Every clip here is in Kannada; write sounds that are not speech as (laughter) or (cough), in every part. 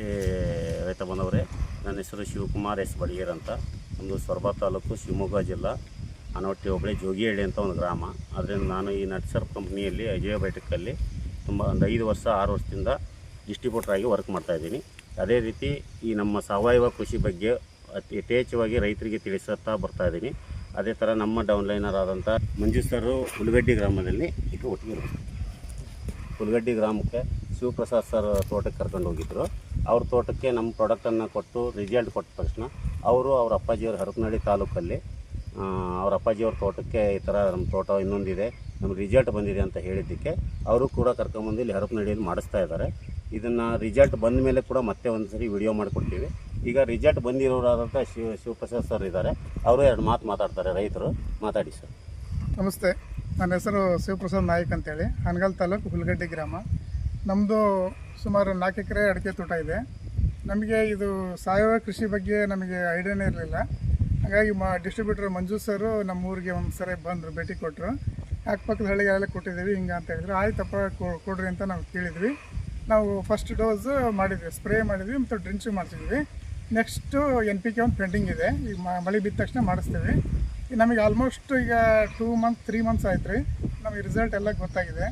ನಮಸ್ತೆ ರೈತ ಬಂದವರೇ ನನ್ನ ಹೆಸರು ಶಿವಕುಮಾರ್ ಎಸ್ ಬಡಿಗೇರ್ ಅಂತ. ಒಂದು ಸೊರಬ ತಾಲೂಕು ಶಿವಮೊಗ್ಗ ಜಿಲ್ಲಾ. ಅನವಟ್ಟಿ ಒಬ್ಬಳೆ ಜೋಗಿಹಳ್ಳಿ ಅಂತ ಒಂದು ಗ್ರಾಮ. ಅದರಿಂದ ನಾನು ಈ ನಟ್ಸರ್ ಕಂಪ್ನಿಯಲ್ಲಿ ಅಜಯ ಬೈಟಕ್ಕಲ್ಲಿ ತುಂಬ ಒಂದು ಐದು ವರ್ಷ, ಆರು ವರ್ಷದಿಂದ ಡಿಸ್ಟ್ರಿಬ್ಯೂಟ್ರಾಗಿ ವರ್ಕ್ ಮಾಡ್ತಾಯಿದ್ದೀನಿ ಅದೇ ರೀತಿ ಈ ನಮ್ಮ ಸಾವಯವ ಕೃಷಿ ಬಗ್ಗೆ ಅತಿ ಯಥೇಚ್ಛವಾಗಿ ರೈತರಿಗೆ ತಿಳಿಸುತ್ತಾ ಬರ್ತಾ ಇದ್ದೀನಿ. ಅದೇ ಥರ ನಮ್ಮ ಡೌನ್ಲೈನರ್ ಆದಂಥ ಮಂಜು ಸರು ಹುಲಗಡ್ಡಿ ಗ್ರಾಮದಲ್ಲಿ ಈಗ ಒಟ್ಟಿಗೆ. ಹುಲಗಡ್ಡಿ ಗ್ರಾಮಕ್ಕೆ ಶಿವಪ್ರಸಾದ್ ಸರ್ ತೋಟಕ್ಕೆ ಕರ್ಕೊಂಡು ಹೋಗಿದ್ರು. ಅವ್ರ ತೋಟಕ್ಕೆ ನಮ್ಮ ಪ್ರಾಡಕ್ಟನ್ನು ಕೊಟ್ಟು ರಿಸಲ್ಟ್ ಕೊಟ್ಟ ತಕ್ಷಣ ಅವರು ಅವ್ರ ಅಪ್ಪಾಜಿಯವ್ರ ಹರಪನಹಳ್ಳಿ ತಾಲೂಕಲ್ಲಿ ಅವ್ರ ಅಪ್ಪಾಜಿಯವ್ರ ತೋಟಕ್ಕೆ ಈ ಥರ ನಮ್ಮ ತೋಟ ಇನ್ನೊಂದಿದೆ, ನಮ್ಗೆ ರಿಸಲ್ಟ್ ಬಂದಿದೆ ಅಂತ ಹೇಳಿದ್ದಕ್ಕೆ ಅವರು ಕೂಡ ಕರ್ಕೊಂಬಂದು ಇಲ್ಲಿ ಹರಪನಹಳ್ಳಿಯಲ್ಲಿ ಮಾಡಿಸ್ತಾ ಇದ್ದಾರೆ. ಇದನ್ನು ರಿಸಲ್ಟ್ ಬಂದ ಮೇಲೆ ಕೂಡ ಮತ್ತೆ ಒಂದು ಸರಿ ವಿಡಿಯೋ ಮಾಡಿಕೊಡ್ತೀವಿ. ಈಗ ರಿಸಲ್ಟ್ ಬಂದಿರೋರಾದಂಥ ಶಿವ, ಶಿವಪ್ರಸಾದ್ ಸರ್ ಇದ್ದಾರೆ. ಅವರು ಎರಡು ಮಾತು ಮಾತಾಡ್ತಾರೆ, ರೈತರು. ಮಾತಾಡಿ ಸರ್ ನಮಸ್ತೆ. ನನ್ನ ಹೆಸರು ಶಿವಪ್ರಸಾದ್ ನಾಯಕ್ ಅಂತೇಳಿ. ಹನಗಲ್ ತಾಲೂಕು ಹುಲ್ಗಡ್ಡಿ ಗ್ರಾಮ. ನಮ್ಮದು ಸುಮಾರು ನಾಲ್ಕು ಎಕರೆ ಅಡಿಕೆ ತೋಟ ಇದೆ. ನಮಗೆ ಇದು ಸಾವಯವ ಕೃಷಿ ಬಗ್ಗೆ ನಮಗೆ ಐಡಿಯಾನೇ ಇರಲಿಲ್ಲ. ಹಾಗಾಗಿ ಮ ಡಿಸ್ಟ್ರಿಬ್ಯೂಟರ್ ಮಂಜು ಸರು ನಮ್ಮ ಊರಿಗೆ ಒಂದು ಸರಿ ಬಂದರು, ಭೇಟಿ ಕೊಟ್ಟರು ಅಕ್ಕಪಕ್ಕದ ಹಳ್ಳಿಗಳೆಲ್ಲ ಕೊಟ್ಟಿದ್ದೀವಿ, ಹಿಂಗೆ ಅಂತ ಹೇಳಿದ್ರು. ಆಯ್ತಪ್ಪ ಕೊಡ್ರಿ ಅಂತ ನಾವು ಕೇಳಿದ್ವಿ. ನಾವು ಫಸ್ಟ್ ಡೋಸ್ ಮಾಡಿದ್ವಿ ಸ್ಪ್ರೇ ಮಾಡಿದ್ವಿ ಮತ್ತು ಡ್ರಿಂಚ್ ಮಾಡಿಸಿದ್ವಿ ನೆಕ್ಸ್ಟು ಎನ್ ಪಿ ಕೆ ಒಂದು ಪೆಂಡಿಂಗ್ ಇದೆ. ಈಗ ಮಳೆ ಬಿದ್ದ ತಕ್ಷಣ ಮಾಡಿಸ್ತೀವಿ. ನಮಗೆ ಆಲ್ಮೋಸ್ಟ್ ಈಗ ಟೂ ಮಂತ್ ತ್ರೀ ಮಂತ್ಸ್ ಆಯ್ತು ರೀ ನಮಗೆ ರಿಸಲ್ಟ್ ಎಲ್ಲ ಗೊತ್ತಾಗಿದೆ.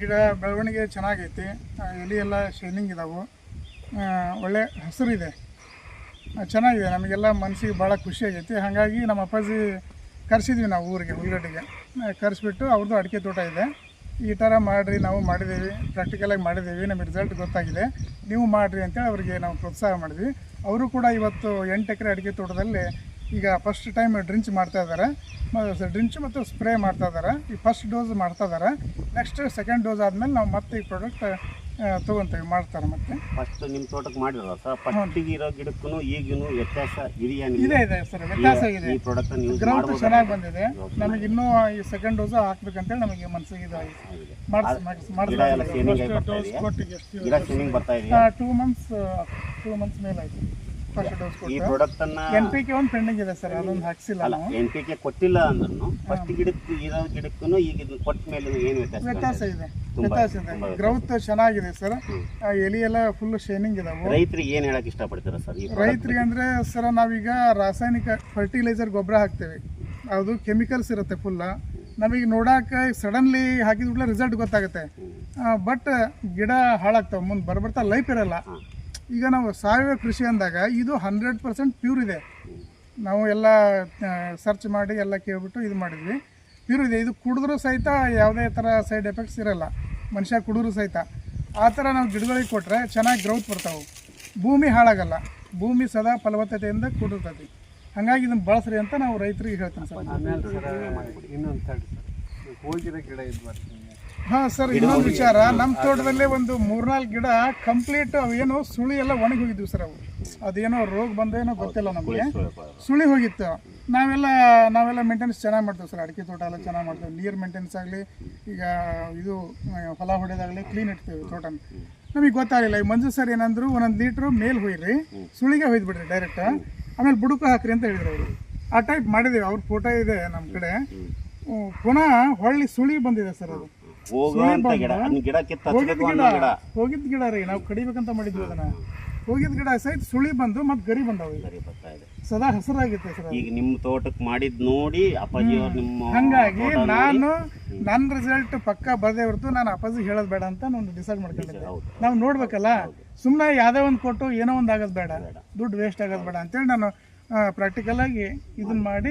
ಗಿಡ ಬೆಳವಣಿಗೆ ಚೆನ್ನಾಗೈತಿ. ಎಲೆ ಎಲ್ಲ ಶೈನಿಂಗ್ ಇದಾವೆ. ಒಳ್ಳೆ ಹಸಿರಿದೆ. ಚೆನ್ನಾಗಿದೆ. ನಮಗೆಲ್ಲ ಮನಸ್ಸಿಗೆ ಭಾಳ ಖುಷಿ ಆಗೈತಿ ಹಾಗಾಗಿ ನಮ್ಮ ಅಪ್ಪಾಜಿ ಕರೆಸಿದ್ವಿ ನಾವು ಊರಿಗೆ ಉಳ್ಳಗಡ್ಡಿಗೆ ಕರೆಸಿಬಿಟ್ಟು ಅವ್ರದ್ದು ಅಡಿಕೆ ತೋಟ ಇದೆ. ಈ ಥರ ಮಾಡಿರಿ, ನಾವು ಮಾಡಿದ್ದೀವಿ ಪ್ರಾಕ್ಟಿಕಲಾಗಿ ಮಾಡಿದ್ದೀವಿ. ನಮಗೆ ರಿಸಲ್ಟ್ ಗೊತ್ತಾಗಿದೆ. ನೀವು ಮಾಡಿರಿ ಅಂತೇಳಿ ಅವರಿಗೆ ನಾವು ಪ್ರೋತ್ಸಾಹ ಮಾಡಿದ್ವಿ. ಅವರು ಕೂಡ ಇವತ್ತು ಎಂಟು ಎಕರೆ ಅಡಿಕೆ ತೋಟದಲ್ಲಿ ಈಗ ಫಸ್ಟ್ ಟೈಮ್ ಡ್ರಿಂಚ್ ಮಾಡ್ತಾ ಇದ್ದಾರೆ. ಡ್ರಿಂಚ್ ಮತ್ತು ಸ್ಪ್ರೇ ಮಾಡ್ತಾ ಇದ್ದಾರೆ. ಈ ಫಸ್ಟ್ ಡೋಸ್ ಮಾಡ್ತಾ ಇದ್ದಾರೆ. ನೆಕ್ಸ್ಟ್ ಸೆಕೆಂಡ್ ಡೋಸ್ ಆದಮೇಲೆ ನಾವು ಮತ್ತೆ ಈ ಪ್ರಾಡಕ್ಟ್ ತೊಗೊತೀವಿ ಮಾಡ್ತಾರೆ ಮತ್ತೆ. ಫಸ್ಟ್ ನಿಮ್ಮ ತೋಟಕ್ಕೆ ಮಾಡಿರಲ್ಲ ಸರ್ ಫಸ್ಟಿಗೆ ಇರೋ ಗಿಡಕ್ಕೂ ಈಗಿನೂ ವ್ಯತ್ಯಾಸ ಇದೆಯಾ? ಇದೆ ಇದೆ ಸರ್ ವ್ಯತ್ಯಾಸ ಇದೆ. ಈ ಪ್ರಾಡಕ್ಟ್ ಯೂಸ್ ಗ್ರೌಂಡ್ ಚೆನ್ನಾಗಿ ಬಂದಿದೆ. ನಮಗೆ ಇನ್ನೂ ಈ ಸೆಕೆಂಡ್ ಡೋಸ್ ಹಾಕ್ಬೇಕಂತೇಳಿ ನಮಗೆ ಮನಸ್ಸಿಗೆ ಇದಾಗಿದೆ ಮಾಡಿಸ್ ಗಿಡ ಎಲ್ಲ ಶೇನಿಂಗ್ ಬರ್ತಾ ಇದೆಯಾ? ಗಿಡ ಶೇನಿಂಗ್ ಬರ್ತಾ ಇದೆಯಾ? ಟೂ ಮಂತ್ಸ್ ಟೂ ಮಂತ್ಸ್ ಮೇಲೆ ಆಯ್ತು. ಫಸ್ಟ್ ಡೋಸ್ ಈ ಕೊಟ್ಟು ಪ್ರಾಡಕ್ಟ್ ಅನ್ನ ಎನ್ ಪಿ ಕೆ ಒಂದು ಪೆಂಡಿಂಗ್ ಇದೆ ಸರ್ ಅದೊಂದು ಹಾಕ್ಸಿಲ್ಲ ಅಲ್ಲ ನಾವು ಎನ್ ಪಿ ಕೆ ಕೊಟ್ಟಿಲ್ಲ ಅಂದ್ರೂ ಫಸ್ಟ್ ಗಿಡಕ್ಕೆ ಇರೋ ಗಿಡಕ್ಕೂ ಈಗ ಇದನ್ನ ಕೊಟ್ಟ ಮೇಲೆ ಏನು ವ್ಯತ್ಯಾಸ ವ್ಯತ್ಯಾಸ ಇದೆ. ತುಂಬಾ- ವ್ಯತ್ಯಾಸ ಇದೆ. ತುಂಬಾ ಗ್ರೌತ್ ಚೆನ್ನಾಗಿದೆ ಸರ್. ಎಲಿ ಎಲ್ಲ ಫುಲ್ ಶೈನಿಂಗ್ ಇದಾವೆ. ರೈತರಿಗೆ ಏನು ಹೇಳಕ್ ಇಷ್ಟಪಡ್ತೀರಾ ಸರ್ ಈ product ರೈತರಿಗೆ ಅಂದರೆ ಸರ್ ನಾವೀಗ ರಾಸಾಯನಿಕ ಫರ್ಟಿಲೈಸರ್ ಗೊಬ್ಬರ ಹಾಕ್ತೇವೆ. ಅದು ಕೆಮಿಕಲ್ಸ್ ಇರುತ್ತೆ ಫುಲ್ಲ ನಮಗೆ ನೋಡಕ್ಕೆ ಸಡನ್ಲಿ ಹಾಕಿದ ಕೂಡಲೇ ರಿಸಲ್ಟ್ ಗೊತ್ತಾಗುತ್ತೆ. ಬಟ್ ಗಿಡ ಹಾಳಾಗ್ತಾವೆ. ಮುಂದೆ ಬರ್ಬರ್ತಾ ಲೈಫ್ ಇರಲ್ಲ. ಈಗ ನಾವು ಸಾವಯವ ಕೃಷಿ ಅಂದಾಗ ಇದು ಹಂಡ್ರೆಡ್ ಪರ್ಸೆಂಟ್ ಪ್ಯೂರ್ ಇದೆ. ನಾವು ಎಲ್ಲ ಸರ್ಚ್ ಮಾಡಿ ಎಲ್ಲ ಕೇಳ್ಬಿಟ್ಟು ಇದು ಮಾಡಿದ್ವಿ. ಪ್ಯೂರ್ ಇದೆ. ಇದು ಕುಡಿದ್ರೂ ಸಹಿತ ಯಾವುದೇ ಥರ ಸೈಡ್ ಎಫೆಕ್ಟ್ಸ್ ಇರೋಲ್ಲ. ಮನುಷ್ಯ ಕುಡಿದ್ರು ಸಹಿತ. ಆ ಥರ ನಾವು ಗಿಡಗಳಿಗೆ ಕೊಟ್ಟರೆ ಚೆನ್ನಾಗಿ ಗ್ರೌತ್ ಬರ್ತಾವೆ. ಭೂಮಿ ಹಾಳಾಗಲ್ಲ. ಭೂಮಿ ಸದಾ ಫಲವತ್ತತೆಯಿಂದ ಕೂಡಿರ್ತೈತಿ ಹಾಗಾಗಿ ಇದನ್ನು ಬಳಸ್ರಿ ಅಂತ ನಾವು ರೈತರಿಗೆ ಹೇಳ್ತೀನಿ ಸರ್. ಇನ್ನೊಂದು ಹೋಗಿರೋ ಗಿಡ ಇದು ಹಾಂ ಸರ್ ಇನ್ನೊಂದು ವಿಚಾರ. ನಮ್ಮ ತೋಟದಲ್ಲೇ ಒಂದು ಮೂರ್ನಾಲ್ಕು ಗಿಡ ಕಂಪ್ಲೀಟ್ ಅವೇನೋ ಸುಳಿ ಎಲ್ಲ ಒಣಗಿ ಹೋಗಿದ್ವಿ ಸರ್ ಅವು. ಅದೇನೋ ರೋಗ ಬಂದೇನೋ ಗೊತ್ತಿಲ್ಲ ನಮಗೆ. ಸುಳಿ ಹೋಗಿತ್ತು. ನಾವೆಲ್ಲ ನಾವೆಲ್ಲ ಮೇಂಟೆನೆನ್ಸ್ ಚೆನ್ನಾಗಿ ಮಾಡ್ತೇವೆ ಸರ್. ಅಡಿಕೆ ತೋಟ ಎಲ್ಲ ಚೆನ್ನಾಗಿ ಮಾಡ್ತೇವೆ. ನೀರು ಮೇಂಟೆನೆನ್ಸ್ ಆಗಲಿ ಈಗ ಇದು ಹೊಲ ಹೊಡೆದಾಗಲಿ ಕ್ಲೀನ್ ಇಡ್ತೇವೆ ತೋಟನ. ನಮಗೆ ಗೊತ್ತಾಗಲಿಲ್ಲ. ಈ ಮಂಜು ಸರ್ ಏನಂದ್ರು ಒಂದೊಂದು ಲೀಟ್ರು ಮೇಲ್ ಹೋಯ್ರಿ ಸುಳಿಗೆ ಹೋಯ್ದು ಬಿಡ್ರಿ ಡೈರೆಕ್ಟ್ ಆಮೇಲೆ ಬುಡುಕು ಹಾಕ್ರಿ ಅಂತ ಹೇಳಿದ್ರು ಅವರು. ಆ ಟೈಪ್ ಮಾಡಿದ್ದೀವಿ. ಅವ್ರ ಫೋಟೋ ಇದೆ ನಮ್ಮ ಕಡೆ. ಪುನಃ ಹೊಳ್ಳಿ ಸುಳಿ ಬಂದಿದೆ ಸರ್ ಅದು. ಹೋಗುವಂತ ಗಿಡ. ಅದನ್ನ ಗಿಡ ಕಿತ್ತ ಹೋಗಿದ್ ಗಿಡ. ಗಿಡ. ಹೋಗಿದ್ ಗಿಡ ರೀ ನಾವು ಕಡಿಬೇಕಂತ ಮಾಡಿದ್ವಿ ಅದನ್ನ. ಹೋಗಿದ್ ಗಿಡ ಸಹಿತ ಸುಳಿ ಬಂದು ಮತ್ತೆ ಗರಿ ಬಂದಾವ ಈಗ. ಸರಿ ಬರ್ತಾ ಇದೆ. ಸದಾ ಹಸರಾಗಿತ್ತು ಸರ್ ಈಗ ನಿಮ್ಮ ತೋಟಕ್ಕೆ ಮಾಡಿದ್ ನೋಡಿ ಅಪ್ಪಾಜಿಯವ್ರು ನಿಮ್ಮ ಹಂಗಾಗಿ ತೋಟ ನೋಡಿ- ನಾನು ನನ್ನ ರಿಸಲ್ಟ್ ಪಕ್ಕ ಬರದೇ ಹೊರತು ನಾನು ಅಪ್ಪಾಜಿ ಹೇಳೋದು ಬೇಡ ಅಂತ ನಾನು ಡಿಸೈಡ್ ಮಾಡ್ಕೊಂಡಿದ್ದೆ. ಹೌದು. ನಾವು ನೋಡ್ಬೇಕಲ್ಲ ಸುಮ್ಮನೆ ಯಾವುದೇ ಒಂದು ಕೊಟ್ಟು ಏನೋ ಒಂದು ಆಗೋದು ಬೇಡ. ದುಡ್ಡು ವೇಸ್ಟ್ ಆಗೋದು ಬೇಡ ಅಂತೇಳಿ ನಾನು ಪ್ರಾಕ್ಟಿಕಲ್ ಆಗಿ ಇದನ್ನ ಮಾಡಿ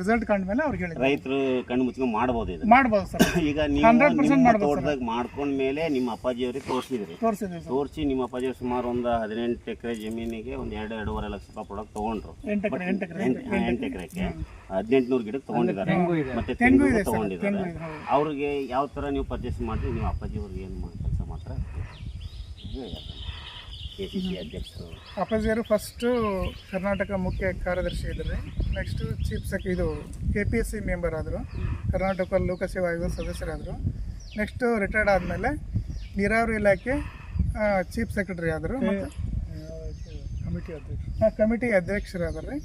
ರಿಸಲ್ಟ್ ಕಂಡ್ಮೇಲೆ ಅವ್ರಿಗೆ ಹೇಳಿದ್ರು. ರೈತರು ಕಣ್ಣು ಮುಚ್ಕೊಂಡು ಮಾಡ್ಬೋದು ಇದು ಮಾಡ್ಬೋದು ಸರ್. (laughs) ಈಗ ನೀವು 100% ನಿಮ್ಮ ಮಾಡ್ಬೋದು ತೋಟದಾಗ ಮಾಡ್ಕೊಂಡ ಮೇಲೆ ನಿಮ್ಮ ಅಪ್ಪಾಜಿ ಅವ್ರಿಗೆ ತೋರಿಸಿದ್ರಿ ತೋರಿಸಿದ್ರಿ ಸರ್. ತೋರಿಸಿ ನಿಮ್ಮ ಅಪ್ಪಾಜಿ ಸುಮಾರು ಒಂದು ಹದಿನೆಂಟು ಎಕರೆ ಜಮೀನಿಗೆ ಒಂದು ಎರಡು ಎರಡೂವರೆ ಲಕ್ಷ ರೂಪಾಯಿ ಪ್ರಾಡಕ್ಟ್ ತಗೊಂಡ್ರು. ಎಂಟು ಎಕರೆ ಎಂಟು ಎಕರೆ ಎಂಟು ಎಕರೆಗೆ ಹದಿನೆಂಟುನೂರು ಗಿಡಕ್ಕೆ ತಗೊಂಡಿದ್ದಾರೆ. ಮತ್ತೆ ತೆಂಗು ತಗೊಂಡಿದ್ದಾರೆ. ಅವ್ರಿಗೆ ಯಾವ ಥರ ನೀವು ಪರ್ಚೇಸ್ ಮಾಡಿರಿ ನೀವು ಅಪ್ಪಾಜಿಯವ್ರಿಗೆ ಏನು ಕೆಲಸ ಮಾಡ್ತಾರೆ? ಕೆ ಸಿ ಸಿ ಅಧ್ಯಕ್ಷರು. ಅಪ್ಪಾಜಿಯವರು ಫಸ್ಟು ಕರ್ನಾಟಕ ಮುಖ್ಯ ಕಾರ್ಯದರ್ಶಿ ಇದ್ದಾರೆ. ನೆಕ್ಸ್ಟು ಚೀಫ್ ಸೆಕ್ ಇದು K P S C member ಆದರು. ಕರ್ನಾಟಕ ಲೋಕಸೇವಾ ಆಯೋಗದ ಸದಸ್ಯರಾದರು. ನೆಕ್ಸ್ಟು ರಿಟೈರ್ಡ್ ಆದಮೇಲೆ ನೀರಾವರಿ ಇಲಾಖೆ ಚೀಫ್ ಸೆಕ್ರೆಟರಿ ಆದರು. ಮತ್ತು ಕಮಿಟಿ ಅಧ್ಯಕ್ಷ ಕಮಿಟಿ ಅಧ್ಯಕ್ಷರಾದರು.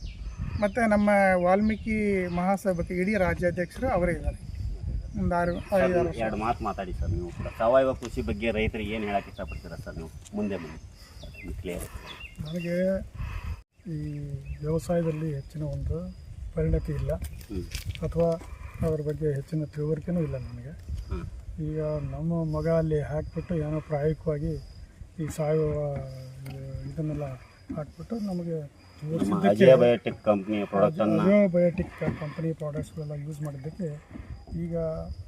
ಮತ್ತು ನಮ್ಮ ವಾಲ್ಮೀಕಿ ಮಹಾಸಭೆಗೆ ಇಡೀ ರಾಜ್ಯಾಧ್ಯಕ್ಷರು ಅವರೇ ಇದ್ದಾರೆ. ಒಂದು ಆರು ಐದಾರು ಎರಡು ಮಾತು ಮಾತಾಡಿ ಸರ್ ನೀವು ಕೂಡ. ಸಾವಯವ ಕೃಷಿ ಬಗ್ಗೆ ರೈತರಿಗೆ ಏನು ಹೇಳಕ್ಕೆ ಇಷ್ಟಪಡ್ತೀರಾ ಸರ್ ನೀವು? ಮುಂದೆ ಬನ್ನಿ ಕ್ಲಿಯರ್ ನನಗೆ ಈ ವ್ಯವಸಾಯದಲ್ಲಿ ಹೆಚ್ಚಿನ ಒಂದು ಪರಿಣತಿ ಇಲ್ಲ. ಅಥವಾ ಅದರ ಬಗ್ಗೆ ಹೆಚ್ಚಿನ ತಿಳುವಳಿಕೆನೂ ಇಲ್ಲ ನನಗೆ. ಈಗ ನಮ್ಮ ಮಗ ಅಲ್ಲಿ ಹಾಕಿಬಿಟ್ಟು ಏನೋ ಪ್ರಾಯೋಗಿಕವಾಗಿ ಈ ಸಾವಯವ ಇದು- ಇದನ್ನೆಲ್ಲ ಹಾಕ್ಬಿಟ್ಟು ನಮಗೆ ಬಯೋಟೆಕ್ ಕಂಪ್ನಿ ಬಯೋಟಿಕ್ ಕಂಪನಿ ಪ್ರಾಡಕ್ಟ್ಸ್ಗಳೆಲ್ಲ ಯೂಸ್ ಮಾಡಿದ್ದಕ್ಕೆ ಈಗ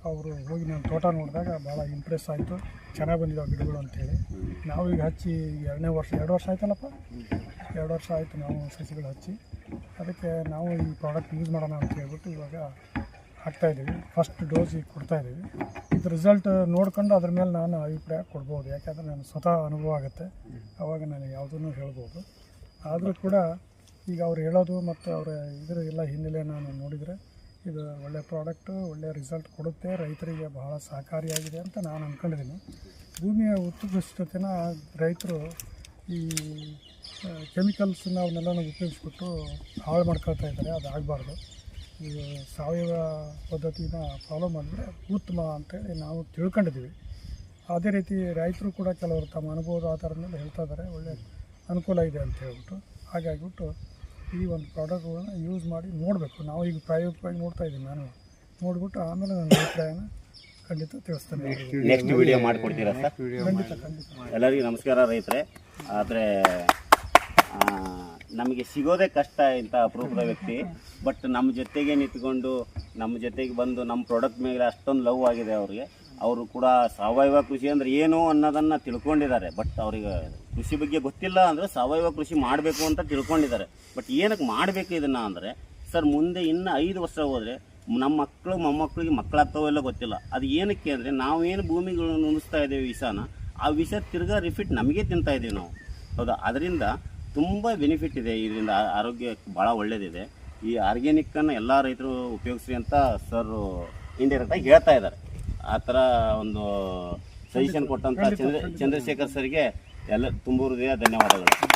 ಅವರು ಹೋಗಿ ನಾನು ತೋಟ ನೋಡಿದಾಗ ಭಾಳ ಇಂಪ್ರೆಸ್ ಆಯಿತು. ಚೆನ್ನಾಗಿ ಬಂದಿದ್ದಾವೆ ಗಿಡಗಳು ಅಂತೇಳಿ. ನಾವು ಈಗ ಹಚ್ಚಿ ಎರಡನೇ ವರ್ಷ, ಎರಡು ವರ್ಷ ಆಯ್ತಲ್ಲಪ್ಪ? ಎರಡು ವರ್ಷ ಆಯಿತು ನಾವು ಸಸಿಗಳು ಹಚ್ಚಿ. ಅದಕ್ಕೆ ನಾವು ಈ ಪ್ರಾಡಕ್ಟ್ ಯೂಸ್ ಮಾಡೋಣ ಅಂತ ಹೇಳ್ಬಿಟ್ಟು ಇವಾಗ ಹಾಕ್ತಾಯಿದ್ದೀವಿ ಫಸ್ಟ್ ಡೋಸ್ ಈಗ ಕೊಡ್ತಾಯಿದ್ದೀವಿ ಇದು ರಿಸಲ್ಟ್ ನೋಡ್ಕೊಂಡು ಅದ್ರ ಮೇಲೆ ನಾನು ಅಭಿಪ್ರಾಯ ಕೊಡ್ಬೋದು. ಯಾಕೆಂದರೆ ನಾನು ಸ್ವತಃ ಅನುಭವ ಆಗುತ್ತೆ. ಆವಾಗ ನಾನು ಯಾವುದನ್ನು ಹೇಳ್ಬೋದು. ಆದರೂ ಕೂಡ ಈಗ ಅವ್ರು ಹೇಳೋದು ಮತ್ತು ಅವರ ಇದರ ಎಲ್ಲ ಹಿನ್ನೆಲೆ ನಾನು ನೋಡಿದರೆ ಇದು ಒಳ್ಳೆಯ ಪ್ರಾಡಕ್ಟು ಒಳ್ಳೆಯ ರಿಸಲ್ಟ್ ಕೊಡುತ್ತೆ, ರೈತರಿಗೆ ಬಹಳ ಸಹಕಾರಿಯಾಗಿದೆ ಅಂತ ನಾನು ಅಂದ್ಕೊಂಡಿದ್ದೀನಿ ಭೂಮಿಯ ಉತ್ಕೃಷ್ಟತೆನ ರೈತರು ಈ ಕೆಮಿಕಲ್ಸನ್ನ ಅವನ್ನೆಲ್ಲ ಉಪಯೋಗಿಸ್ಬಿಟ್ಟು ಹಾಳು ಮಾಡ್ಕೊಳ್ತಾ ಇದ್ದಾರೆ, ಅದು ಆಗಬಾರ್ದು. ಈ ಸಾವಯವ ಪದ್ಧತಿನ ಫಾಲೋ ಮಾಡಿದ್ರೆ ಉತ್ತಮ ಅಂತೇಳಿ ನಾವು ತಿಳ್ಕೊಂಡಿದ್ದೀವಿ. ಅದೇ ರೀತಿ ರೈತರು ಕೂಡ ಕೆಲವರು ತಮ್ಮ ಅನುಭವದ ಆಧಾರದ ಮೇಲೆ ಹೇಳ್ತಾ ಇದ್ದಾರೆ, ಒಳ್ಳೆ ಅನುಕೂಲ ಇದೆ ಅಂತ ಹೇಳ್ಬಿಟ್ಟು. ಹಾಗಾಗಿಬಿಟ್ಟು ಈ ಒಂದು ಪ್ರಾಡಕ್ಟ್ಗಳನ್ನ ಯೂಸ್ ಮಾಡಿ ನೋಡಬೇಕು. ನಾವು ಈಗ ಪ್ರಾಯೋಗಿಕವಾಗಿ ನೋಡ್ತಾ ಇದ್ದೀವಿ ನಾನು. ನೋಡಿಬಿಟ್ಟು ಆಮೇಲೆ ನನ್ನ ಅಭಿಪ್ರಾಯನ ಖಂಡಿತ ತಿಳಿಸ್ತೇನೆ. ನೆಕ್ಸ್ಟ್ ವಿಡಿಯೋ ಮಾಡಿಕೊಡ್ತೀರಾ ಸರ್? ಖಂಡಿತ ಖಂಡಿತ. ಎಲ್ಲರಿಗೂ ನಮಸ್ಕಾರ ರೈತರೆ. ಆದರೆ ನಮಗೆ ಸಿಗೋದೇ ಕಷ್ಟ ಇಂಥ ಅಪರೂಪದ ವ್ಯಕ್ತಿ. ಬಟ್ ನಮ್ಮ ಜೊತೆಗೆ ನಿಂತ್ಕೊಂಡು ನಮ್ಮ ಜೊತೆಗೆ ಬಂದು ನಮ್ಮ ಪ್ರಾಡಕ್ಟ್ ಮೇಲೆ ಅಷ್ಟೊಂದು ಲವ್ ಆಗಿದೆ ಅವ್ರಿಗೆ. ಅವರು ಕೂಡ ಸಾವಯವ ಕೃಷಿ ಅಂದರೆ ಏನು ಅನ್ನೋದನ್ನು ತಿಳ್ಕೊಂಡಿದ್ದಾರೆ. ಬಟ್ ಅವ್ರಿಗೆ ಕೃಷಿ ಬಗ್ಗೆ ಗೊತ್ತಿಲ್ಲ ಅಂದರೆ ಸಾವಯವ ಕೃಷಿ ಮಾಡಬೇಕು ಅಂತ ತಿಳ್ಕೊಂಡಿದ್ದಾರೆ. ಬಟ್ ಏನಕ್ಕೆ ಮಾಡಬೇಕು ಇದನ್ನು ಅಂದರೆ, ಸರ್ ಮುಂದೆ ಇನ್ನು ಐದು ವರ್ಷ ಹೋದ್ರೆ ನಮ್ಮ ಮಕ್ಕಳು ಮೊಮ್ಮಕ್ಕಳಿಗೆ ಮಕ್ಕಳಾಗ್ತಾವೋ ಎಲ್ಲ ಗೊತ್ತಿಲ್ಲ. ಅದು ಏನಕ್ಕೆ ಅಂದರೆ ನಾವೇನು ಭೂಮಿಗಳನ್ನು ಉಣಿಸ್ತಾ ಇದ್ದೇವೆ ವಿಷಾನ, ಆ ವಿಷ ತಿರ್ಗಾ ರಿಫಿಟ್ ನಮಗೆ ತಿಂತಾ ಇದ್ದೀವಿ ನಾವು. ಹೌದಾ? ಅದರಿಂದ ತುಂಬ ಬೆನಿಫಿಟ್ ಇದೆ. ಇದರಿಂದ ಆರೋಗ್ಯ ಭಾಳ ಒಳ್ಳೆಯದಿದೆ ಈ ಆರ್ಗ್ಯಾನಿಕ್ಕನ್ನು ಎಲ್ಲ ರೈತರು ಉಪಯೋಗಿಸ್ರಿ ಅಂತ ಸರ್ ಇಂಡೈರೆಕ್ಟಾಗಿ ಹೇಳ್ತಾ ಇದ್ದಾರೆ. ಆ ಥರ ಒಂದು ಸಜೆಷನ್ ಕೊಟ್ಟಂಥ ಚಂದ್ರ ಚಂದ್ರಶೇಖರ್ ಸರ್ಗೆ ಎಲ್ಲ ತುಂಬ ಹೃದಯ ಧನ್ಯವಾದಗಳು.